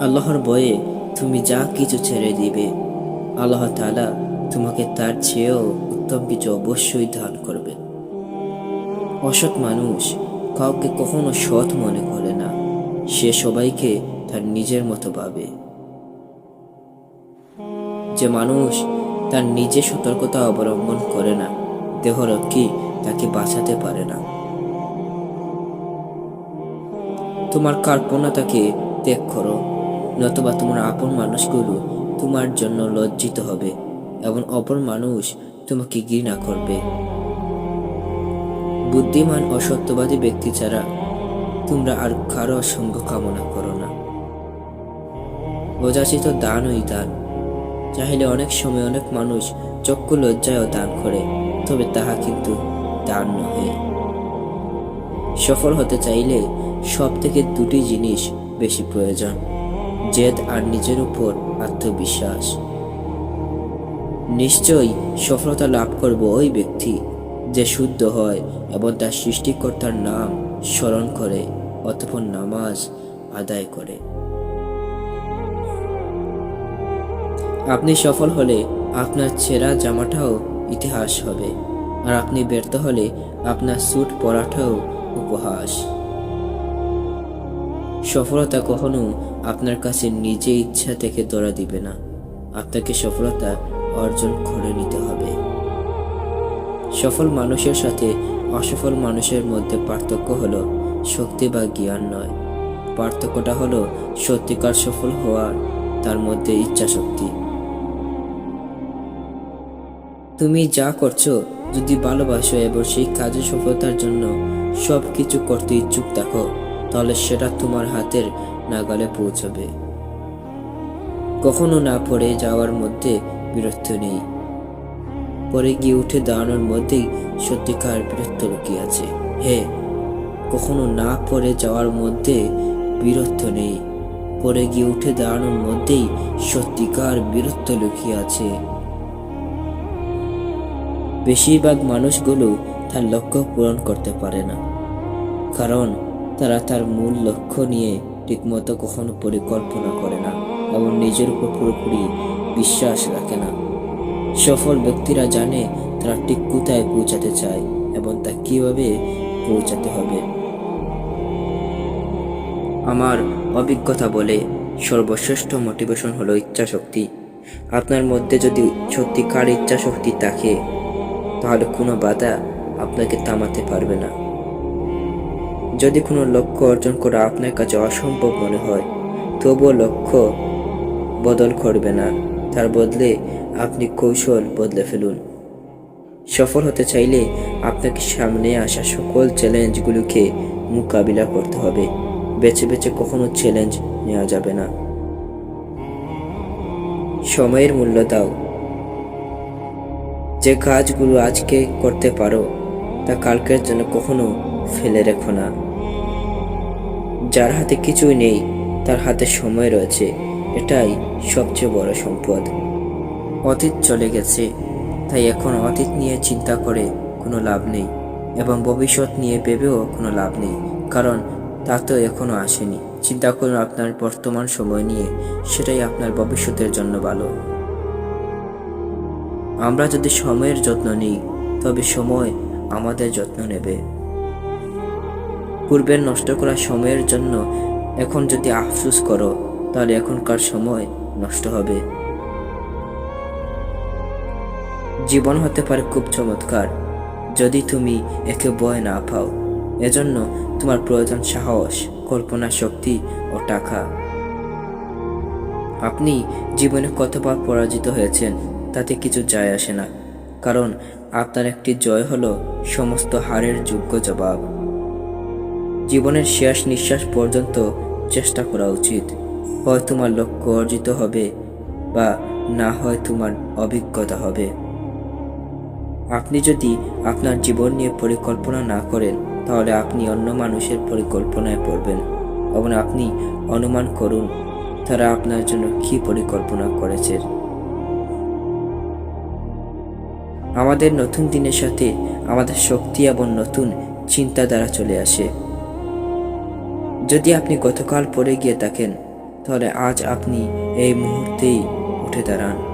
আল্লাহর বয়ে তুমি যা কিছু ছেড়ে দিবে, আল্লাহ তাআলা তোমাকে তার চেয়েও উত্তম কিছু অবশ্যই দান করবে। অসৎ মানুষ কাউকে কখনো সৎ মনে করে না, সে সবাইকে তার নিজের মতো ভাবে। যে মানুষ তার নিজে সতর্কতা অবলম্বন করে না, দেহরক্ষী তাকে বাঁচাতে পারে না। তোমার কার্পণতাকে ত্যাগ করো। নতুবা তোমার আপন মানুষগুলো তোমার জন্য লজ্জিত হবে এবং অপর মানুষ তোমাকে ঘৃণা করবে। বুদ্ধিমান ও সত্যবাদী ব্যক্তি ছাড়া তোমরা আর কারও সঙ্গ কামনা করো না। অযাচিত দানই দান। চাইলে অনেক সময় অনেক মানুষ চক্ষু লজ্জায়ও দান করে, তবে তাহা কিন্তু দান নহে। সফল হতে চাইলে সব থেকে দুটি জিনিস বেশি প্রয়োজন। জেদ আর নিজের উপর আত্মবিশ্বাস। নিশ্চয়ই সফলতা লাভ করব ওই ব্যক্তি যে শুদ্ধ হয় এবং তার সৃষ্টিকর্তার নাম স্মরণ করে অতপর নামাজ আদায় করে। আপনি সফল হলে আপনার ছেঁড়া জামাটাও ইতিহাস হবে, আর আপনি ব্যর্থ হলে আপনার স্যুট পরাটাও উপহাস। সফলতা কখনো আপনার কাছে নিজে ইচ্ছা থেকে দৌড়া দিবে না। আপনাকে সফলতা অর্জন করে নিতে হবে। সফল মানুষের সাথে অসফল মানুষের মধ্যে পার্থক্য হলো শক্তি বা জ্ঞান নয়। পার্থক্যটা হলো সত্যিকার সফল হওয়ার তার মধ্যে ইচ্ছা শক্তি তুমি যা করছ, যদি ভালোবাসো এবং সেই কাজের সফলতার জন্য সব কিছু করতে ইচ্ছুক থাকো। তাহলে সেটা তোমার হাতের নাগালে পৌঁছবে। কখনো না পড়ে যাওয়ার মধ্যে বিরক্ত নেই। পরে গিয়ে উঠে দাঁড়ানোর মধ্যেই সত্যিকার বীরত্ব লুকিয়ে আছে। হে, কখনো না পড়ে যাওয়ার মধ্যে বীরত্ব নেই। পরে গিয়ে উঠে দাঁড়ানোর মধ্যেই সত্যিকার বীরত্ব লুকিয়ে আছে। বেশিরভাগ মানুষগুলো তার লক্ষ্য পূরণ করতে পারে না। কারণ তারা তার মূল লক্ষ্য নিয়ে ঠিকমতো কখনো পরিকল্পনা করে না এবং নিজের উপর পুরোপুরি বিশ্বাস রাখে না। সফল ব্যক্তিরা জানে তারা ঠিক কোথায় পৌঁছাতে চায় এবং তা কীভাবে পৌঁছাতে হবে। আমার অভিজ্ঞতা বলে সর্বশ্রেষ্ঠ মোটিভেশন হলো ইচ্ছা শক্তি আপনার মধ্যে যদি সত্যিকার ইচ্ছা শক্তি থাকে, তাহলে কোনো বাধা আপনাকে থামাতে পারবে না। যদি কোনো লক্ষ্য অর্জন করা আপনার কাছে অসম্ভব মনে হয়, তবুও লক্ষ্য বদল করবে না। তার বদলে আপনি কৌশল বদলে ফেলুন। সফল হতে চাইলে আপনাকে সামনে আসা সকল চ্যালেঞ্জগুলোকে মোকাবিলা করতে হবে। বেছে বেছে কখনো চ্যালেঞ্জ নেওয়া যাবে না। সময়ের মূল্য দাও। যে কাজগুলো আজকে করতে পারো, তা কালকের জন্য কখনো ফেলে রেখো না। যার হাতে কিছুই নেই, তার হাতে সময় রয়েছে। এটাই সবচেয়ে বড় সম্পদ। অতীত চলে গেছে, তাই এখন অতীত নিয়ে চিন্তা করে কোনো লাভ নেই এবং ভবিষ্যৎ নিয়ে ভেবেও কোনো লাভ নেই, কারণ তা তো এখনও আসেনি। চিন্তা করুন আপনার বর্তমান সময় নিয়ে, সেটাই আপনার ভবিষ্যতের জন্য ভালো। আমরা যদি সময়ের যত্ন নিই, তবে সময় আমাদের যত্ন নেবে। পূর্বের নষ্ট করা সময়ের জন্য এখন যদি আফসুস করো, তাহলে এখনকার সময় নষ্ট হবে। জীবন হতে পারে খুব চমৎকার, যদি তুমি একে বয় না পাও। এজন্য তোমার প্রয়োজন সাহস, কল্পনা শক্তি ও টাকা। আপনি জীবনে কতবার পরাজিত হয়েছেন, তাতে কিছু যায় আসে না, কারণ আপনার একটি জয় হলো সমস্ত হারের যোগ্য জবাব। জীবনের শেষ নিঃশ্বাস পর্যন্ত চেষ্টা করা উচিত। হয় তোমার লক্ষ্য অর্জিত হবে বা না হয় তোমার অভিজ্ঞতা হবে। আপনি যদি আপনার জীবন নিয়ে পরিকল্পনা না করেন, তাহলে আপনি অন্য মানুষের পরিকল্পনায় পড়বেন। এবং আপনি অনুমান করুন, তারা আপনার জন্য কি পরিকল্পনা করেছে। আমাদের নতুন দিনের সাথে আমাদের শক্তি এবং নতুন চিন্তা চিন্তাধারা চলে আসে। যদি আপনি গতকাল পড়ে গিয়ে থাকেন তাহলে আজ আপনি এই মুহূর্তেই উঠে দাঁড়ান।